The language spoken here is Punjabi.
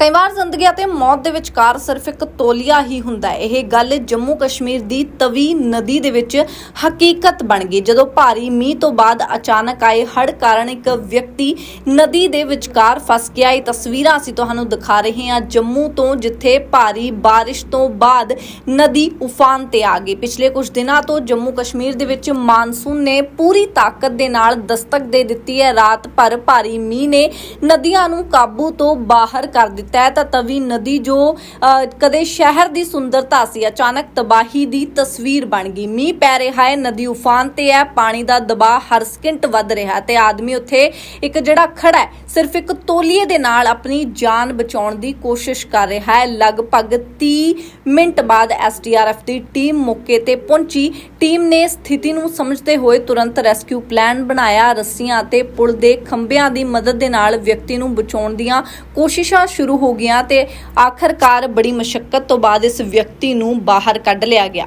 ਕਈ ਵਾਰ ਜ਼ਿੰਦਗੀ ਅਤੇ ਮੌਤ ਦੇ ਵਿਚਕਾਰ ਸਿਰਫ ਇੱਕ ਤੋਲੀਆ ਹੀ ਹੁੰਦਾ ਹੈ। ਇਹ ਗੱਲ ਜੰਮੂ ਕਸ਼ਮੀਰ ਦੀ ਤਵੀ ਨਦੀ ਦੇ ਵਿੱਚ ਹਕੀਕਤ ਬਣ ਗਈ। ਜਦੋਂ ਭਾਰੀ ਮੀਂਹ ਤੋਂ ਬਾਅਦ ਅਚਾਨਕ ਆਏ ਹੜ੍ਹ ਕਾਰਨ ਇੱਕ ਵਿਅਕਤੀ ਨਦੀ ਦੇ ਵਿਚਕਾਰ ਫਸ ਗਿਆ। ਇਹ ਤਸਵੀਰਾਂ ਅਸੀਂ ਤੁਹਾਨੂੰ ਦਿਖਾ ਰਹੇ ਹਾਂ ਜੰਮੂ ਤੋਂ, ਜਿੱਥੇ ਭਾਰੀ ਬਾਰਿਸ਼ ਤੋਂ ਬਾਅਦ ਨਦੀ ਉਫਾਨ ਤੇ ਆ ਗਈ। ਪਿਛਲੇ ਕੁਝ ਦਿਨਾਂ ਤੋਂ ਜੰਮੂ ਕਸ਼ਮੀਰ ਦੇ ਵਿੱਚ ਮਾਨਸੂਨ ਨੇ ਪੂਰੀ ਤਾਕਤ ਦੇ ਨਾਲ ਦਸਤਕ ਦੇ ਦਿੱਤੀ ਹੈ। ਰਾਤ ਭਰ ਭਾਰੀ ਮੀਂਹ ਨੇ ਨਦੀਆਂ ਨੂੰ ਕਾਬੂ ਤੋਂ ਬਾਹਰ ਕਰ ਦਿੱਤਾ ਹੈ ਤਾਂ ਤਵੀ ਨਦੀ ਜੋ ਕਦੇ ਸ਼ਹਿਰ ਦੀ ਸੁੰਦਰਤਾ ਸੀ, ਅਚਾਨਕ ਤਬਾਹੀ ਦੀ ਤਸਵੀਰ ਬਣ ਗਈ। ਮੀਂਹ ਪੈ ਰਿਹਾ ਹੈ, ਨਦੀ ਉਫਾਨ ਤੇ ਹੈ, ਪਾਣੀ ਦਾ ਦਬਾਅ ਹਰ ਸਕਿੰਟ ਵੱਧ ਰਿਹਾ ਤੇ ਆਦਮੀ ਉੱਥੇ ਇੱਕ ਜਿਹੜਾ ਖੜਾ ਹੈ, ਸਿਰਫ ਇੱਕ ਤੋਲੀਏ ਦੇ ਨਾਲ ਆਪਣੀ ਜਾਨ ਬਚਾਉਣ ਦੀ ਕੋਸ਼ਿਸ਼ ਕਰ ਰਿਹਾ ਹੈ। ਲਗਭਗ 30 ਮਿੰਟ ਬਾਅਦ ਐਸਡੀਆਰਐਫ ਦੀ ਟੀਮ ਮੌਕੇ ਤੇ ਪਹੁੰਚੀ। ਟੀਮ ਨੇ ਸਥਿਤੀ ਨੂੰ ਸਮਝਦੇ ਹੋਏ ਤੁਰੰਤ ਰੈਸਕਿਊ ਪਲਾਨ ਬਣਾਇਆ। ਰੱਸੀਆਂ ਅਤੇ ਪੁਲ ਦੇ ਖੰਭਿਆਂ ਦੀ ਮਦਦ ਦੇ ਨਾਲ ਵਿਅਕਤੀ ਨੂੰ ਬਚਾਉਣ ਦੀਆਂ ਕੋਸ਼ਿਸ਼ਾਂ ਸ਼ੁਰੂ ਹੋ ਗਈਆਂ ਤੇ ਆਖਰਕਾਰ ਬੜੀ ਮੁਸ਼ਕਲ ਤੋਂ ਬਾਅਦ ਇਸ ਵਿਅਕਤੀ ਨੂੰ ਬਾਹਰ ਕੱਢ ਲਿਆ ਗਿਆ।